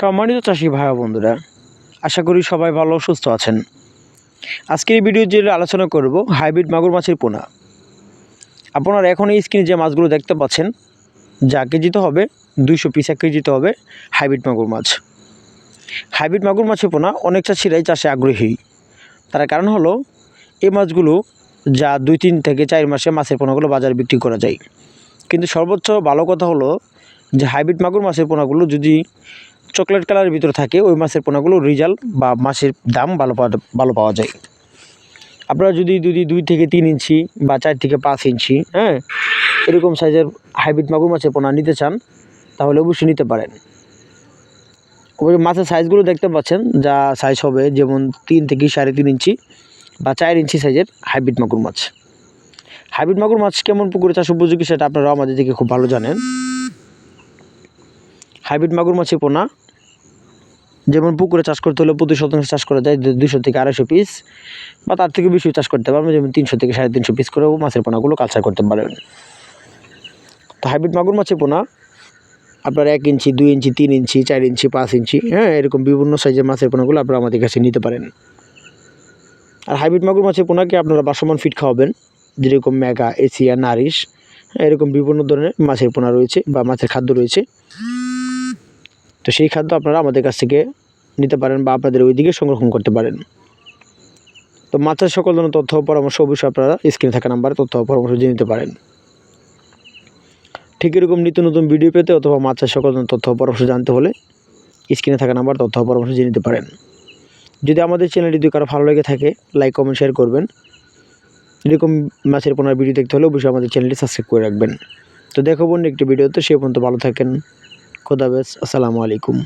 সম্মানিত চাষি ভাই বন্ধুরা, আশা করি সবাই ভালো সুস্থ আছেন। আজকের এই ভিডিও যে আলোচনা করব হাইব্রিড মাগুর মাছের পোনা। আপনারা এখন এই স্ক্রিনে যে মাছগুলো দেখতে পাচ্ছেন, যা কেজিতে হবে, দুইশো পিস এক কেজিতে হবে হাইব্রিড মাগুর মাছ। হাইব্রিড মাগুর মাছের পোনা অনেক চাষিরাই চাষে আগ্রহী। তার কারণ হলো, এই মাছগুলো যা দুই, তিন থেকে চার মাসে মাছের পোনাগুলো বাজারে বিক্রি করা যায়। কিন্তু সর্বোচ্চ ভালো কথা হলো যে হাইব্রিড মাগুর মাছের পোনাগুলো যদি চকলেট কালারের ভিতরে থাকে, ওই মাছের পোনাগুলো রিজাল্ট বা মাছের দাম ভালো পাওয়া ভালো পাওয়া যায়। আপনারা যদি যদি দুই থেকে তিন ইঞ্চি বা চার থেকে পাঁচ ইঞ্চি হ্যাঁ এরকম সাইজের হাইব্রিড মাগুর মাছের পোনা নিতে চান, তাহলে অবশ্যই নিতে পারেন। ওই মাছের সাইজগুলো দেখতে পাচ্ছেন, যা সাইজ হবে যেমন তিন থেকে সাড়ে তিন ইঞ্চি বা চার ইঞ্চি সাইজের হাইব্রিড মাগুর মাছ। হাইব্রিড মাগুর মাছ কেমন পুকুরে চাষ উপযোগী সেটা আপনারা আমাদের দিকে খুব ভালো জানেন। হাইব্রিড মাগুর মাছের পোনা। যেমন পুকুরে চাষ করতে হলে প্রতি শতাংশ চাষ করা যায় দুশো থেকে আড়াইশো পিস বা তার থেকে বেশি চাষ করতে পারবেন, যেমন তিনশো থেকে সাড়ে তিনশো পিস করেও মাছের পোনাগুলো কালচার করতে পারবেন। তো হাইব্রিড মাগুর মাছের পোনা, আপনার এক ইঞ্চি, দুই ইঞ্চি, তিন ইঞ্চি, চার ইঞ্চি, পাঁচ ইঞ্চি হ্যাঁ এরকম বিভিন্ন সাইজের মাছের পোনাগুলো আপনারা আমাদের কাছে নিতে পারেন। আর হাইব্রিড মাগুর মাছের পোনাকে আপনারা বাসমান ফিট খাওয়াবেন, যেরকম মেগা এশিয়া নারিশ, এরকম বিভিন্ন ধরনের মাছের পোনা রয়েছে বা মাছের খাদ্য রয়েছে। তো সেই খাদ্য আপনারা আমাদের কাছ থেকে নিতে পারেন বা আপনাদের ওইদিকে সংরক্ষণ করতে পারেন। তো মাছের সকল ধরনের তথ্য পরামর্শ অবশ্যই আপনারা স্ক্রিনে থাকা নাম্বারে তথ্য পরামর্শ দিয়ে নিতে পারেন। ঠিক এরকম নিত্য নতুন ভিডিও পেতে অথবা মাছের সকল তথ্য পরামর্শ জানতে হলে স্ক্রিনে থাকা নাম্বার তথ্য পরামর্শ দিয়ে নিতে পারেন। যদি আমাদের চ্যানেলটি যদি কারও ভালো লেগে থাকে লাইক কমেন্ট শেয়ার করবেন। এরকম মাছের পোনার ভিডিও দেখতে হলে অবশ্যই আমাদের চ্যানেলটি সাবস্ক্রাইব করে রাখবেন। তো দেখো বোন একটি ভিডিওতে সে পর্যন্ত ভালো থাকেন। খোদাবেস আসসালামু আলাইকুম।